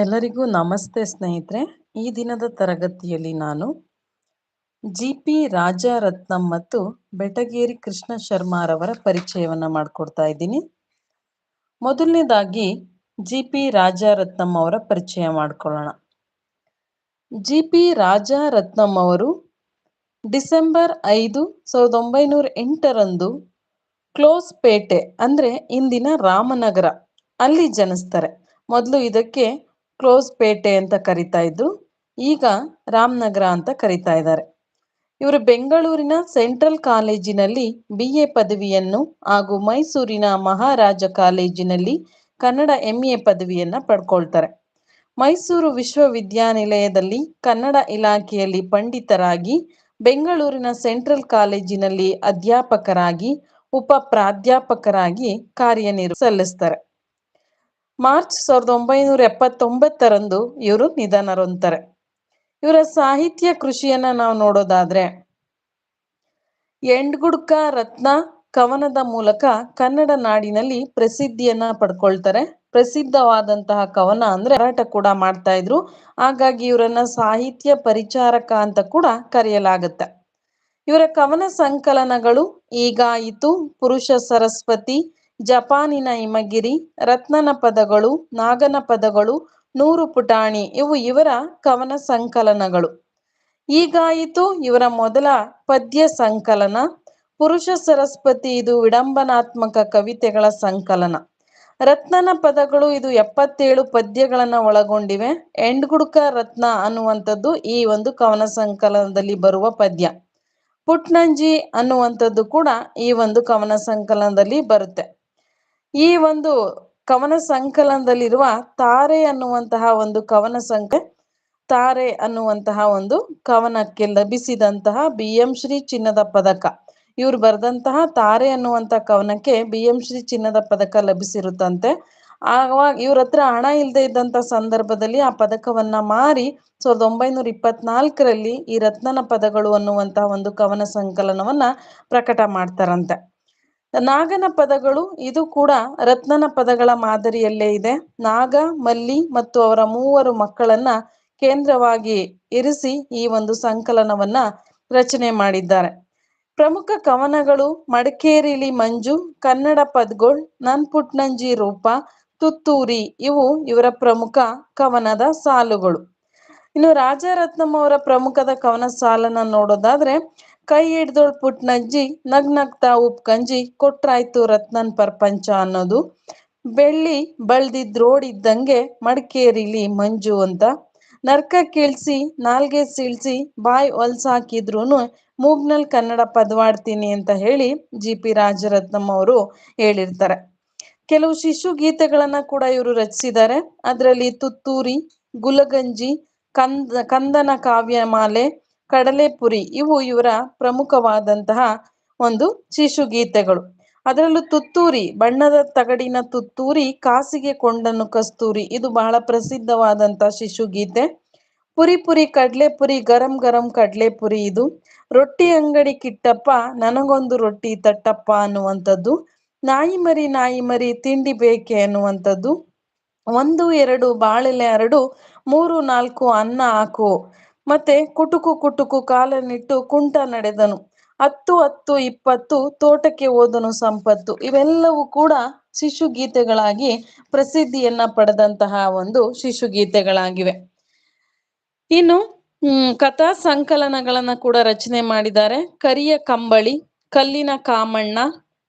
ಎಲ್ಲರಿಗೂ ನಮಸ್ತೆ ಸ್ನೇಹಿತರೆ. ಈ ದಿನದ ತರಗತಿಯಲ್ಲಿ ನಾನು ಜಿ ಪಿ ರಾಜಾರತ್ನಂ ಮತ್ತು ಬೆಟಗೇರಿ ಕೃಷ್ಣ ಶರ್ಮಾರವರ ಪರಿಚಯವನ್ನು ಮಾಡಿಕೊಡ್ತಾ ಇದ್ದೀನಿ. ಮೊದಲನೇದಾಗಿ ಜಿ ಪಿ ರಾಜಾರತ್ನಂ ಅವರ ಪರಿಚಯ ಮಾಡಿಕೊಳ್ಳೋಣ. ಜಿ ಪಿ ರಾಜಾರತ್ನಂ ಅವರು ಡಿಸೆಂಬರ್ ಐದು ಸಾವಿರದ ಒಂಬೈನೂರ ಎಂಟರಂದು ಕ್ಲೋಸ್ ಪೇಟೆ ಅಂದರೆ ಇಂದಿನ ರಾಮನಗರ, ಅಲ್ಲಿ ಜನಿಸ್ತಾರೆ. ಮೊದಲು ಇದಕ್ಕೆ ಕ್ಲೋಸ್ ಪೇಟೆ ಅಂತ ಕರಿತಾ ಇದ್ರು. ಈಗ ರಾಮನಗರ ಅಂತ ಕರಿತಾ ಇದ್ದಾರೆ. ಇವರು ಬೆಂಗಳೂರಿನ ಸೆಂಟ್ರಲ್ ಕಾಲೇಜಿನಲ್ಲಿ ಬಿ ಎ ಪದವಿಯನ್ನು ಹಾಗೂ ಮೈಸೂರಿನ ಮಹಾರಾಜ ಕಾಲೇಜಿನಲ್ಲಿ ಕನ್ನಡ ಎಂ ಎ ಪದವಿಯನ್ನ ಪಡ್ಕೊಳ್ತಾರೆ. ಮೈಸೂರು ವಿಶ್ವವಿದ್ಯಾನಿಲಯದಲ್ಲಿ ಕನ್ನಡ ಇಲಾಖೆಯಲ್ಲಿ ಪಂಡಿತರಾಗಿ, ಬೆಂಗಳೂರಿನ ಸೆಂಟ್ರಲ್ ಕಾಲೇಜಿನಲ್ಲಿ ಅಧ್ಯಾಪಕರಾಗಿ, ಉಪ ಪ್ರಾಧ್ಯಾಪಕರಾಗಿ ಕಾರ್ಯನಿರ್ವ ಸಲ್ಲಿಸ್ತಾರೆ ಮಾರ್ಚ್ ಸಾವಿರದ ಒಂಬೈನೂರ ಎಪ್ಪತ್ತೊಂಬತ್ತರಂದು ಇವರು ನಿಧನರೊಂತಾರೆ ಇವರ ಸಾಹಿತ್ಯ ಕೃಷಿಯನ್ನ ನಾವು ನೋಡೋದಾದ್ರೆ, ಎಂಡ್ಗುಡ್ಕ ರತ್ನ ಕವನದ ಮೂಲಕ ಕನ್ನಡ ನಾಡಿನಲ್ಲಿ ಪ್ರಸಿದ್ಧಿಯನ್ನ ಪಡ್ಕೊಳ್ತಾರೆ. ಪ್ರಸಿದ್ಧವಾದಂತಹ ಕವನ ಅಂದ್ರೆ ಹೋರಾಟ ಕೂಡ ಮಾಡ್ತಾ ಇದ್ರು. ಹಾಗಾಗಿ ಇವರನ್ನ ಸಾಹಿತ್ಯ ಪರಿಚಾರಕ ಅಂತ ಕೂಡ ಕರೆಯಲಾಗುತ್ತೆ. ಇವರ ಕವನ ಸಂಕಲನಗಳು ಈಗಾಯಿತು ಪುರುಷ ಸರಸ್ವತಿ ಜಪಾನಿನ ಹಿಮಗಿರಿ, ರತ್ನನ ಪದಗಳು, ನಾಗನ ಪದಗಳು, ನೂರು ಪುಟಾಣಿ, ಇವು ಇವರ ಕವನ ಸಂಕಲನಗಳು. ಈಗಾಯಿತು ಇವರ ಮೊದಲ ಪದ್ಯ ಸಂಕಲನ. ಪುರುಷ ಸರಸ್ವತಿ ಇದು ವಿಡಂಬನಾತ್ಮಕ ಕವಿತೆಗಳ ಸಂಕಲನ. ರತ್ನನ ಪದಗಳು ಇದು ಎಪ್ಪತ್ತೇಳು ಪದ್ಯಗಳನ್ನ ಒಳಗೊಂಡಿವೆ. ಎಂಡ್ಗುಡ್ಕ ರತ್ನ ಅನ್ನುವಂಥದ್ದು ಈ ಒಂದು ಕವನ ಸಂಕಲನದಲ್ಲಿ ಬರುವ ಪದ್ಯ. ಪುಟ್ನಂಜಿ ಅನ್ನುವಂಥದ್ದು ಕೂಡ ಈ ಒಂದು ಕವನ ಸಂಕಲನದಲ್ಲಿ ಬರುತ್ತೆ. ಈ ಒಂದು ಕವನ ಸಂಕಲನದಲ್ಲಿರುವ ತಾರೆ ಅನ್ನುವಂತಹ ಒಂದು ಕವನ ಸಂಕ, ತಾರೆ ಅನ್ನುವಂತಹ ಒಂದು ಕವನಕ್ಕೆ ಲಭಿಸಿದಂತಹ ಬಿ ಎಂ ಶ್ರೀ ಚಿನ್ನದ ಪದಕ. ಇವ್ರು ಬರೆದಂತಹ ತಾರೆ ಅನ್ನುವಂತ ಕವನಕ್ಕೆ ಬಿ ಎಂ ಶ್ರೀ ಚಿನ್ನದ ಪದಕ ಲಭಿಸಿರುತ್ತಂತೆ. ಆವಾಗ ಇವ್ರ ಹತ್ರ ಹಣ ಇಲ್ಲದೆ ಇದ್ದಂತ ಸಂದರ್ಭದಲ್ಲಿ ಆ ಪದಕವನ್ನ ಮಾರಿ ಸಾವಿರದ ಒಂಬೈನೂರ ಇಪ್ಪತ್ನಾಲ್ಕರಲ್ಲಿ ಈ ರತ್ನನ ಪದಗಳು ಅನ್ನುವಂತಹ ಒಂದು ಕವನ ಸಂಕಲನವನ್ನ ಪ್ರಕಟ ಮಾಡ್ತಾರಂತೆ. ನಾಗನ ಪದಗಳು ಇದು ಕೂಡ ರತ್ನನ ಪದಗಳ ಮಾದರಿಯಲ್ಲೇ ಇದೆ. ನಾಗ, ಮಲ್ಲಿ ಮತ್ತು ಅವರ ಮೂವರು ಮಕ್ಕಳನ್ನ ಕೇಂದ್ರವಾಗಿ ಇರಿಸಿ ಈ ಒಂದು ಸಂಕಲನವನ್ನ ರಚನೆ ಮಾಡಿದ್ದಾರೆ. ಪ್ರಮುಖ ಕವನಗಳು ಮಡಿಕೇರಿಲಿ ಮಂಜು, ಕನ್ನಡ ಪದ್ಗೋಳ್ ನನ್ ಪುಟ್ನಂಜಿ ರೂಪ, ತುತ್ತೂರಿ ಇವು ಇವರ ಪ್ರಮುಖ ಕವನದ ಸಾಲುಗಳು. ಇನ್ನು ರಾಜರತ್ನಂ ಅವರ ಪ್ರಮುಖದ ಕವನ ಸಾಲನ್ನ ನೋಡೋದಾದ್ರೆ ಕೈ ಹಿಡ್ದೋಳ್ ಪುಟ್ನಜ್ಜಿ ನಗ್ ನಗ್ತಾ ಉಪ್ಕಂಜಿ ಕೊಟ್ರಾಯ್ತು ರತ್ನನ್ ಪ್ರಪಂಚ ಅನ್ನೋದು. ಬೆಳ್ಳಿ ಬಳ್ದಿದ್ರೋಡಿದ್ದಂಗೆ ಮಡಿಕೇರಿಲಿ ಮಂಜು ಅಂತ. ನರ್ಕ ಕೀಳ್ಸಿ, ನಾಲ್ಗೆ ಸೀಳ್ಸಿ, ಬಾಯ್ ಹೊಲ್ಸಾಕಿದ್ರುನು ಮೂಗ್ನಲ್ ಕನ್ನಡ ಪದವಾಡ್ತೀನಿ ಅಂತ ಹೇಳಿ ಜಿ ಪಿ ರಾಜರತ್ನಂ ಅವರು ಹೇಳಿರ್ತಾರೆ. ಕೆಲವು ಶಿಶು ಗೀತೆಗಳನ್ನ ಕೂಡ ಇವರು ರಚಿಸಿದ್ದಾರೆ ಅದರಲ್ಲಿ ತುತ್ತೂರಿ, ಗುಲಗಂಜಿ, ಕಂದ, ಕಂದನ ಕಾವ್ಯಮಾಲೆ ಕಡಲೆಪುರಿ ಇವು ಇವರ ಪ್ರಮುಖವಾದಂತಹ ಒಂದು ಶಿಶು ಗೀತೆಗಳು. ಅದರಲ್ಲೂ ತುತ್ತೂರಿ, ಬಣ್ಣದ ತಗಡಿನ ತುತ್ತೂರಿ, ಕಾಸಿಗೆ ಕೊಂಡನು ಕಸ್ತೂರಿ, ಇದು ಬಹಳ ಪ್ರಸಿದ್ಧವಾದಂತಹ ಶಿಶು ಗೀತೆ. ಪುರಿ ಪುರಿ ಕಡ್ಲೆ ಪುರಿ ಗರಂ ಗರಂ ಕಡ್ಲೆ ಪುರಿ ಇದು. ರೊಟ್ಟಿ ಅಂಗಡಿ ಕಿಟ್ಟಪ್ಪ, ನನಗೊಂದು ರೊಟ್ಟಿ ತಟ್ಟಪ್ಪ ಅನ್ನುವಂಥದ್ದು. ನಾಯಿ ಮರಿ ನಾಯಿ ಮರಿ, ತಿಂಡಿ ಬೇಕೆ ಅನ್ನುವಂಥದ್ದು. ಒಂದು, ಎರಡು, ಬಾಳೆಲೆ, ಎರಡು, ಮೂರು, ನಾಲ್ಕು, ಅನ್ನ ಹಾಕು ಮತ್ತೆ ಕುಟುಕು ಕುಟುಕು ಕಾಲನ್ನಿಟ್ಟು ಕುಂಟ ನಡೆದನು. ಹತ್ತು ಹತ್ತು ಇಪ್ಪತ್ತು ತೋಟಕ್ಕೆ ಓದನು ಸಂಪತ್ತು. ಇವೆಲ್ಲವೂ ಕೂಡ ಶಿಶು ಗೀತೆಗಳಾಗಿ ಪ್ರಸಿದ್ಧಿಯನ್ನ ಪಡೆದಂತಹ ಒಂದು ಶಿಶು ಗೀತೆಗಳಾಗಿವೆ ಇನ್ನು, ಹ್ಮ್, ಕಥಾ ಸಂಕಲನಗಳನ್ನ ಕೂಡ ರಚನೆ ಮಾಡಿದ್ದಾರೆ. ಕರಿಯ ಕಂಬಳಿ, ಕಲ್ಲಿನ ಕಾಮಣ್ಣ,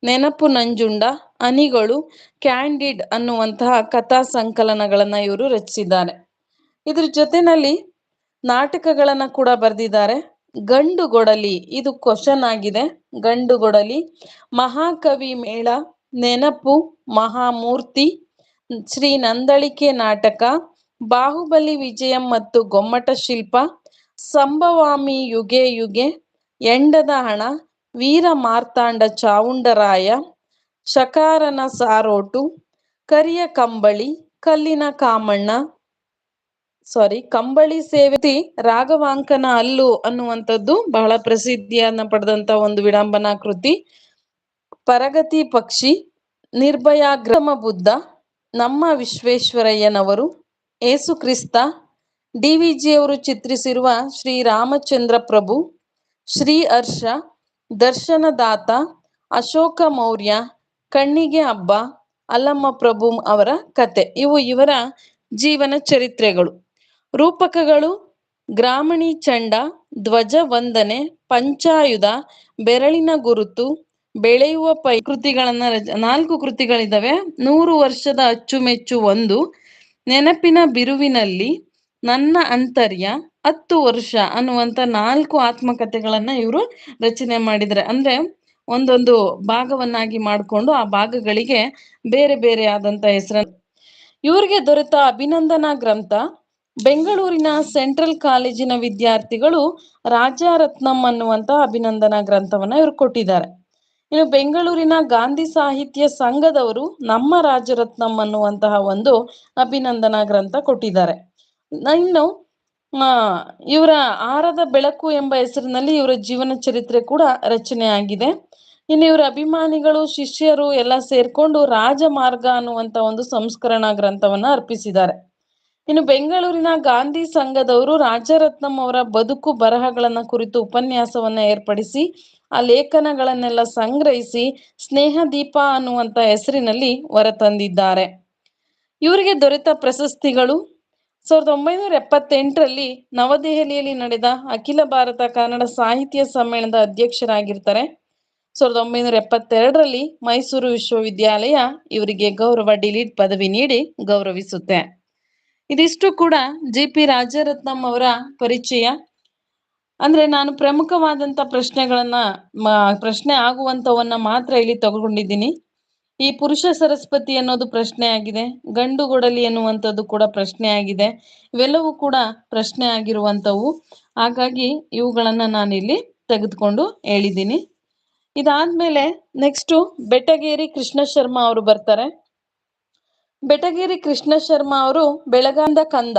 ನೆನಪು ನಂಜುಂಡ, ಅನಿಗಳು, ಕ್ಯಾಂಡಿಡ್ ಅನ್ನುವಂತಹ ಕಥಾ ಸಂಕಲನಗಳನ್ನ ಇವರು ರಚಿಸಿದ್ದಾರೆ. ಇದ್ರ ಜೊತೆನಲ್ಲಿ ನಾಟಕಗಳನ್ನ ಕೂಡ ಬರೆದಿದ್ದಾರೆ. ಗಂಡು ಗೊಡಲಿ, ಇದು ಕ್ವಶನ್ ಆಗಿದೆ. ಗಂಡು ಗೊಡಲಿ, ಮಹಾಕವಿ ಮೇಳ, ನೆನಪು, ಮಹಾಮೂರ್ತಿ, ಶ್ರೀ ನಂದಳಿಕೆ ನಾಟಕ, ಬಾಹುಬಲಿ ವಿಜಯಂ ಮತ್ತು ಗೊಮ್ಮಟ ಶಿಲ್ಪ, ಸಂಭವಾಮಿ ಯುಗೆ ಯುಗೆ, ಎಂಡದ ಹಣ, ವೀರ ಮಾರ್ತಾಂಡ ಚಾವುಂಡರಾಯ, ಶಕಾರನ ಸಾರೋಟು, ಕರಿಯ ಕಂಬಳಿ, ಕಲ್ಲಿನ ಕಾಮಣ್ಣ ಸಾರಿ ಕಂಬಳಿ ಸೇವತಿ ರಾಘವಾಂಕನ ಅಲ್ಲು ಅನ್ನುವಂಥದ್ದು ಬಹಳ ಪ್ರಸಿದ್ಧಿಯನ್ನ ಪಡೆದಂತ ಒಂದು ವಿಡಂಬನಾ ಕೃತಿ. ಪರಗತಿ ಪಕ್ಷಿ, ನಿರ್ಭಯ ಗ್ರಮ ಬುದ್ಧ, ನಮ್ಮ ವಿಶ್ವೇಶ್ವರಯ್ಯನವರು, ಏಸು ಕ್ರಿಸ್ತ, ಡಿ ವಿ ಜಿ ಅವರು ಚಿತ್ರಿಸಿರುವ ಶ್ರೀ ರಾಮಚಂದ್ರ ಪ್ರಭು, ಶ್ರೀ ಹರ್ಷ, ದರ್ಶನದಾತ, ಅಶೋಕ ಮೌರ್ಯ, ಕಣ್ಣಿಗೆ ಹಬ್ಬ, ಅಲ್ಲಮ್ಮ ಪ್ರಭು ಅವರ ಕತೆ. ಇವು ಇವರ ಜೀವನ ಚರಿತ್ರೆಗಳು. ರೂಪಕಗಳು ಗ್ರಾಮಣಿ ಚಂಡ, ಧ್ವಜ ವಂದನೆ, ಪಂಚಾಯುಧ, ಬೆರಳಿನ ಗುರುತು, ಬೆಳೆಯುವ ಪೈ ಕೃತಿಗಳನ್ನ ನಾಲ್ಕು ಕೃತಿಗಳಿದಾವೆ. ನೂರು ವರ್ಷದ ಅಚ್ಚುಮೆಚ್ಚು ಒಂದು, ನೆನಪಿನ ಬಿರುವಿನಲ್ಲಿ ನನ್ನ ಅಂತರ್ಯ, ಹತ್ತು ವರ್ಷ ಅನ್ನುವಂತ ನಾಲ್ಕು ಆತ್ಮಕಥೆಗಳನ್ನ ಇವರು ರಚನೆ ಮಾಡಿದ್ರೆ. ಅಂದ್ರೆ ಒಂದೊಂದು ಭಾಗವನ್ನಾಗಿ ಮಾಡಿಕೊಂಡು ಆ ಭಾಗಗಳಿಗೆ ಬೇರೆ ಬೇರೆ ಆದಂತ ಹೆಸರ ಇವರಿಗೆ ದೊರೆತ ಅಭಿನಂದನಾ ಗ್ರಂಥ ಬೆಂಗಳೂರಿನ ಸೆಂಟ್ರಲ್ ಕಾಲೇಜಿನ ವಿದ್ಯಾರ್ಥಿಗಳು ರಾಜಾರತ್ನಂ ಅನ್ನುವಂತ ಅಭಿನಂದನಾ ಗ್ರಂಥವನ್ನ ಇವರು ಕೊಟ್ಟಿದ್ದಾರೆ. ಇನ್ನು ಬೆಂಗಳೂರಿನ ಗಾಂಧಿ ಸಾಹಿತ್ಯ ಸಂಘದವರು ನಮ್ಮ ರಾಜರತ್ನಂ ಅನ್ನುವಂತಹ ಒಂದು ಅಭಿನಂದನಾ ಗ್ರಂಥ ಕೊಟ್ಟಿದ್ದಾರೆ. ಇನ್ನು, ಆ, ಇವರ ಆರದ ಬೆಳಕು ಎಂಬ ಹೆಸರಿನಲ್ಲಿ ಇವರ ಜೀವನ ಚರಿತ್ರೆ ಕೂಡ ರಚನೆ ಆಗಿದೆ. ಇನ್ನು ಇವರ ಅಭಿಮಾನಿಗಳು, ಶಿಷ್ಯರು ಎಲ್ಲ ಸೇರ್ಕೊಂಡು ರಾಜಮಾರ್ಗ ಅನ್ನುವಂತ ಒಂದು ಸಂಸ್ಕರಣಾ ಗ್ರಂಥವನ್ನ ಅರ್ಪಿಸಿದ್ದಾರೆ. ಇನ್ನು ಬೆಂಗಳೂರಿನ ಗಾಂಧಿ ಸಂಘದವರು ರಾಜರತ್ನಂ ಅವರ ಬದುಕು ಬರಹಗಳನ್ನ ಕುರಿತು ಉಪನ್ಯಾಸವನ್ನ ಏರ್ಪಡಿಸಿ, ಆ ಲೇಖನಗಳನ್ನೆಲ್ಲ ಸಂಗ್ರಹಿಸಿ ಸ್ನೇಹ ದೀಪ ಅನ್ನುವಂತ ಹೆಸರಿನಲ್ಲಿ ಹೊರತಂದಿದ್ದಾರೆ ಇವರಿಗೆ ದೊರೆತ ಪ್ರಶಸ್ತಿಗಳು, ಸಾವಿರದ ಒಂಬೈನೂರ ಎಪ್ಪತ್ತೆಂಟರಲ್ಲಿ ನವದೆಹಲಿಯಲ್ಲಿ ನಡೆದ ಅಖಿಲ ಭಾರತ ಕನ್ನಡ ಸಾಹಿತ್ಯ ಸಮ್ಮೇಳನದ ಅಧ್ಯಕ್ಷರಾಗಿರ್ತಾರೆ. ಸಾವಿರದ ಒಂಬೈನೂರ ಎಪ್ಪತ್ತೆರಡರಲ್ಲಿ ಮೈಸೂರು ವಿಶ್ವವಿದ್ಯಾಲಯ ಇವರಿಗೆ ಗೌರವ ಡಿಲೀಟ್ ಪದವಿ ನೀಡಿ ಗೌರವಿಸುತ್ತೆ. ಇದಿಷ್ಟು ಕೂಡ ಜಿ ಪಿ ರಾಜರತ್ನಂ ಅವರ ಪರಿಚಯ. ಅಂದ್ರೆ ನಾನು ಪ್ರಮುಖವಾದಂತ ಪ್ರಶ್ನೆಗಳನ್ನ ಪ್ರಶ್ನೆ ಆಗುವಂತವನ್ನ ಮಾತ್ರ ಇಲ್ಲಿ ತಗೊಂಡಿದ್ದೀನಿ. ಈ ಪುರುಷ ಸರಸ್ವತಿ ಅನ್ನೋದು ಪ್ರಶ್ನೆ ಆಗಿದೆ. ಗಂಡು ಗೊಡಲಿ ಎನ್ನುವಂಥದ್ದು ಕೂಡ ಪ್ರಶ್ನೆ ಆಗಿದೆ. ಇವೆಲ್ಲವೂ ಕೂಡ ಪ್ರಶ್ನೆ ಆಗಿರುವಂತವು ಹಾಗಾಗಿ ಇವುಗಳನ್ನ ನಾನಿಲ್ಲಿ ತೆಗೆದುಕೊಂಡು ಹೇಳಿದ್ದೀನಿ. ಇದಾದ್ಮೇಲೆ ನೆಕ್ಸ್ಟ್ ಬೆಟಗೇರಿ ಕೃಷ್ಣ ಶರ್ಮಾ ಅವರು ಬರ್ತಾರೆ. ಬೆಟಗೇರಿ ಕೃಷ್ಣ ಶರ್ಮಾ ಅವರು ಬೆಳಗಾಂದ ಕಂದ.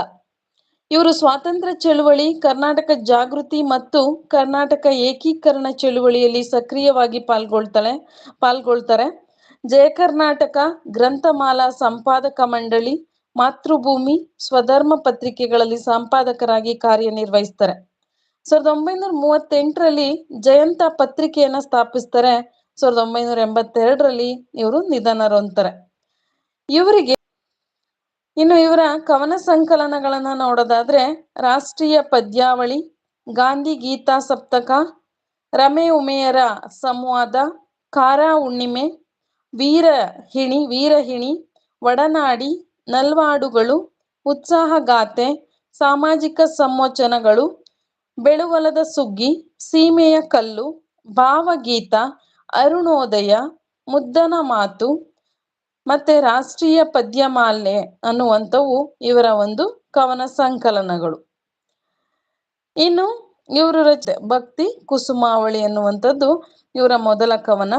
ಇವರು ಸ್ವಾತಂತ್ರ್ಯ ಚಳುವಳಿ, ಕರ್ನಾಟಕ ಜಾಗೃತಿ ಮತ್ತು ಕರ್ನಾಟಕ ಏಕೀಕರಣ ಚಳುವಳಿಯಲ್ಲಿ ಸಕ್ರಿಯವಾಗಿ ಪಾಲ್ಗೊಳ್ತಾಳೆ, ಪಾಲ್ಗೊಳ್ತಾರೆ. ಜಯ ಕರ್ನಾಟಕ, ಗ್ರಂಥಮಾಲಾ ಸಂಪಾದಕ ಮಂಡಳಿ, ಮಾತೃಭೂಮಿ, ಸ್ವಧರ್ಮ ಪತ್ರಿಕೆಗಳಲ್ಲಿ ಸಂಪಾದಕರಾಗಿ ಕಾರ್ಯನಿರ್ವಹಿಸ್ತಾರೆ. ಸಾವಿರದ ಒಂಬೈನೂರ ಮೂವತ್ತೆಂಟರಲ್ಲಿ ಜಯಂತ ಪತ್ರಿಕೆಯನ್ನ ಸ್ಥಾಪಿಸ್ತಾರೆ. ಸಾವಿರದ ಒಂಬೈನೂರ ಎಂಬತ್ತೆರಡರಲ್ಲಿ ಇವರು ನಿಧನರೊಂತಾರೆ ಇವರಿಗೆ ಇನ್ನು ಇವರ ಕವನ ಸಂಕಲನಗಳನ್ನ ನೋಡೋದಾದ್ರೆ ರಾಷ್ಟ್ರೀಯ ಪದ್ಯಾವಳಿ, ಗಾಂಧಿ ಗೀತಾ ಸಪ್ತಕ, ರಮೆ ಉಮೆಯರ ಸಂವಾದ ಕಾರ ಹುಣ್ಣಿಮೆ, ವೀರ ಹಿಣಿ ವೀರಹಿಣಿ ಒಡನಾಡಿ, ನಲ್ವಾಡುಗಳು ಉತ್ಸಾಹಗಾಥೆ ಸಾಮಾಜಿಕ ಸಂಮೋಚನಗಳು, ಬೆಳುವಲದ ಸುಗ್ಗಿ, ಸೀಮೆಯ ಕಲ್ಲು, ಭಾವಗೀತ, ಅರುಣೋದಯ, ಮುದ್ದನ ಮಾತು ಮತ್ತೆ ರಾಷ್ಟ್ರೀಯ ಪದ್ಯಮಾಲೆ ಅನ್ನುವಂಥವು ಇವರ ಒಂದು ಕವನ ಸಂಕಲನಗಳು. ಇನ್ನು ಇವರು ರಚ ಭಕ್ತಿ, ಕುಸುಮಾವಳಿ ಅನ್ನುವಂಥದ್ದು ಇವರ ಮೊದಲ ಕವನ.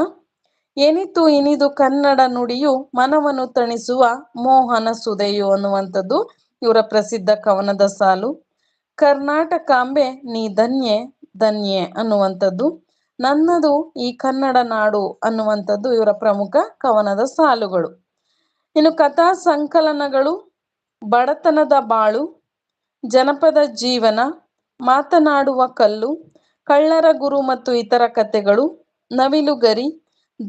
ಏನಿತ್ತು ಇನಿದು ಕನ್ನಡ ನುಡಿಯು ಮನವನ್ನು ತಣಿಸುವ ಮೋಹನ ಸುದೆಯು ಅನ್ನುವಂಥದ್ದು ಇವರ ಪ್ರಸಿದ್ಧ ಕವನದ ಸಾಲು. ಕರ್ನಾಟಕಾಂಬೆ ನೀ ಧನ್ಯೆ ಧನ್ಯೆ ಅನ್ನುವಂಥದ್ದು. ನನ್ನದು ಈ ಕನ್ನಡ ನಾಡು ಅನ್ನುವಂಥದ್ದು ಇವರ ಪ್ರಮುಖ ಕವನದ ಸಾಲುಗಳು. ಇನ್ನು ಕಥಾ ಸಂಕಲನಗಳು, ಬಡತನದ ಬಾಳು, ಜನಪದ ಜೀವನ, ಮಾತನಾಡುವ ಕಲ್ಲು, ಕಳ್ಳರ ಗುರು ಮತ್ತು ಇತರ ಕಥೆಗಳು, ನವಿಲುಗರಿ,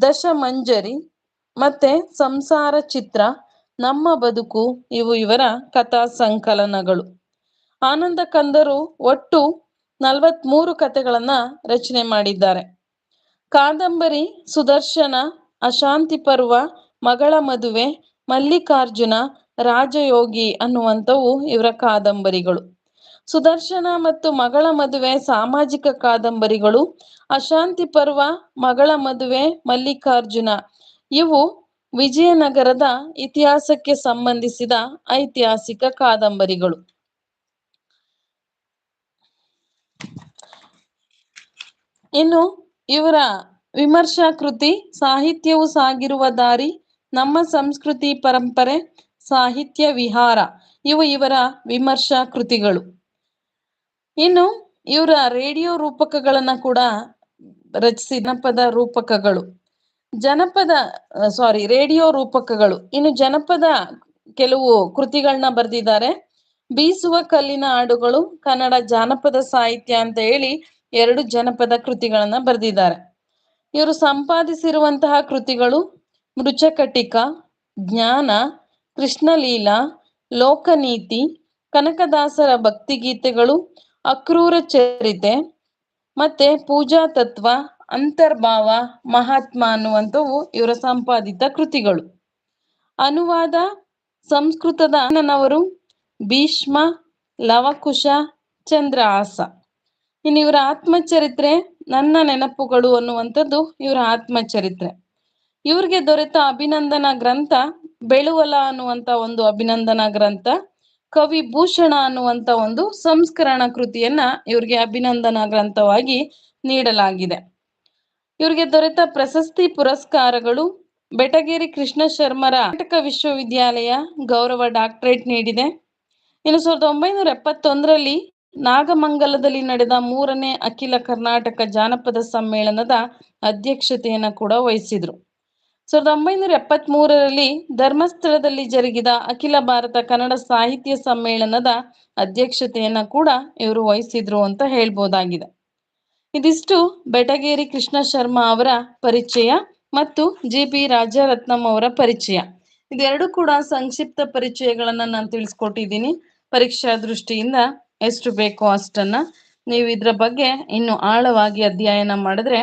ದಶಮಂಜರಿ ಮತ್ತೆ ಸಂಸಾರ ಚಿತ್ರ, ನಮ್ಮ ಬದುಕು ಇವು ಇವರ ಕಥಾ ಸಂಕಲನಗಳು. ಆನಂದ ಕಂದರು ಒಟ್ಟು ನಲವತ್ಮೂರು ಕಥೆಗಳನ್ನ ರಚನೆ ಮಾಡಿದ್ದಾರೆ. ಕಾದಂಬರಿ, ಸುದರ್ಶನ, ಅಶಾಂತಿ ಪರ್ವ, ಮಗಳ ಮದುವೆ ಮಲ್ಲಿಕಾರ್ಜುನ, ರಾಜಯೋಗಿ ಅನ್ನುವಂಥವು ಇವರ ಕಾದಂಬರಿಗಳು. ಸುದರ್ಶನ ಮತ್ತು ಮಗಳ ಮದುವೆ ಸಾಮಾಜಿಕ ಕಾದಂಬರಿಗಳು, ಅಶಾಂತಿ ಪರ್ವ, ಮಗಳ ಮದುವೆ, ಮಲ್ಲಿಕಾರ್ಜುನ. ಇವು ವಿಜಯನಗರದ ಇತಿಹಾಸಕ್ಕೆ ಸಂಬಂಧಿಸಿದ ಐತಿಹಾಸಿಕ ಕಾದಂಬರಿಗಳು. ಇನ್ನು ಇವರ ವಿಮರ್ಶಾ ಕೃತಿ ಸಾಹಿತ್ಯವು ಸಾಗಿರುವ ದಾರಿ ನಮ್ಮ ಸಂಸ್ಕೃತಿ ಪರಂಪರೆ, ಸಾಹಿತ್ಯ ವಿಹಾರ, ಇವು ಇವರ ವಿಮರ್ಶಾ ಕೃತಿಗಳು. ಇನ್ನು ಇವರ ರೇಡಿಯೋ ರೂಪಕಗಳನ್ನ ಕೂಡ ರಚಿಸಿ, ಜನಪದ ರೂಪಕಗಳು. ಜನಪದ, ಸಾರಿ, ರೇಡಿಯೋ ರೂಪಕಗಳು. ಇನ್ನು ಜನಪದ ಕೆಲವು ಕೃತಿಗಳನ್ನ ಬರೆದಿದ್ದಾರೆ. ಬೀಸುವ ಕಲ್ಲಿನ ಹಾಡುಗಳು, ಕನ್ನಡ ಜಾನಪದ ಸಾಹಿತ್ಯ ಅಂತ ಹೇಳಿ ಎರಡು ಜನಪದ ಕೃತಿಗಳನ್ನ ಬರೆದಿದ್ದಾರೆ. ಇವರು ಸಂಪಾದಿಸಿರುವಂತಹ ಕೃತಿಗಳು ಮೃಚಕಟಿಕ ಜ್ಞಾನ, ಕೃಷ್ಣಲೀಲಾ, ಲೋಕನೀತಿ, ಕನಕದಾಸರ ಭಕ್ತಿಗೀತೆಗಳು, ಅಕ್ರೂರ ಚರಿತೆ ಮತ್ತೆ ಪೂಜಾ ತತ್ವ, ಅಂತರ್ಭಾವ, ಮಹಾತ್ಮ ಅನ್ನುವಂಥವು ಇವರ ಸಂಪಾದಿತ ಕೃತಿಗಳು. ಅನುವಾದ ಸಂಸ್ಕೃತದ ನನ್ನವರು ಭೀಷ್ಮ, ಲವಕುಶ, ಚಂದ್ರಹಾಸ. ಇನ್ನು ಇವರ ಆತ್ಮಚರಿತ್ರೆ ನನ್ನ ನೆನಪುಗಳು ಅನ್ನುವಂಥದ್ದು ಇವರ ಆತ್ಮಚರಿತ್ರೆ. ಇವ್ರಿಗೆ ದೊರೆತ ಅಭಿನಂದನಾ ಗ್ರಂಥ, ಬೆಳುವಲ ಅನ್ನುವಂತ ಒಂದು ಅಭಿನಂದನಾ ಗ್ರಂಥ, ಕವಿ ಭೂಷಣ ಅನ್ನುವಂತ ಒಂದು ಸಂಸ್ಕರಣ ಕೃತಿಯನ್ನ ಇವ್ರಿಗೆ ಅಭಿನಂದನಾ ಗ್ರಂಥವಾಗಿ ನೀಡಲಾಗಿದೆ. ಇವ್ರಿಗೆ ದೊರೆತ ಪ್ರಶಸ್ತಿ ಪುರಸ್ಕಾರಗಳು, ಬೆಟಗೇರಿ ಕೃಷ್ಣ ಶರ್ಮರ ಕರ್ನಾಟಕ ವಿಶ್ವವಿದ್ಯಾಲಯ ಗೌರವ ಡಾಕ್ಟರೇಟ್ ನೀಡಿದೆ. ಇನ್ನು ಸಾವಿರದ ಒಂಬೈನೂರ ಎಪ್ಪತ್ತೊಂದರಲ್ಲಿ ನಾಗಮಂಗಲದಲ್ಲಿ ನಡೆದ ಮೂರನೇ ಅಖಿಲ ಕರ್ನಾಟಕ ಜಾನಪದ ಸಮ್ಮೇಳನದ ಅಧ್ಯಕ್ಷತೆಯನ್ನು ಕೂಡ ವಹಿಸಿದ್ರು. ಸಾವಿರದ ಒಂಬೈನೂರ ಎಪ್ಪತ್ತ್ ಮೂರರಲ್ಲಿ ಧರ್ಮಸ್ಥಳದಲ್ಲಿ ಜರುಗಿದ ಅಖಿಲ ಭಾರತ ಕನ್ನಡ ಸಾಹಿತ್ಯ ಸಮ್ಮೇಳನದ ಅಧ್ಯಕ್ಷತೆಯನ್ನ ಕೂಡ ಇವರು ವಹಿಸಿದ್ರು ಅಂತ ಹೇಳ್ಬೋದಾಗಿದೆ. ಇದಿಷ್ಟು ಬೆಟಗೇರಿ ಕೃಷ್ಣ ಶರ್ಮಾ ಅವರ ಪರಿಚಯ ಮತ್ತು ಜಿ ಪಿ ರಾಜರತ್ನಂ ಅವರ ಪರಿಚಯ. ಇದೆರಡು ಕೂಡ ಸಂಕ್ಷಿಪ್ತ ಪರಿಚಯಗಳನ್ನ ನಾನು ತಿಳಿಸ್ಕೊಟ್ಟಿದ್ದೀನಿ. ಪರೀಕ್ಷಾ ದೃಷ್ಟಿಯಿಂದ ಎಷ್ಟು ಬೇಕೋ ಅಷ್ಟನ್ನ ನೀವು ಇದ್ರ ಬಗ್ಗೆ ಇನ್ನು ಆಳವಾಗಿ ಅಧ್ಯಯನ ಮಾಡಿದ್ರೆ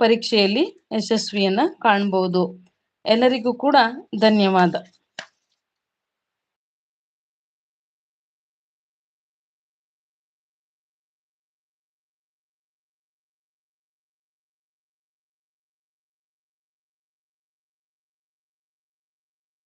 ಪರೀಕ್ಷೆಯಲ್ಲಿ ಯಶಸ್ವಿಯನ್ನ ಕಾಣ್ಬೋದು. ಎಲ್ಲರಿಗೂ ಕೂಡ ಧನ್ಯವಾದ.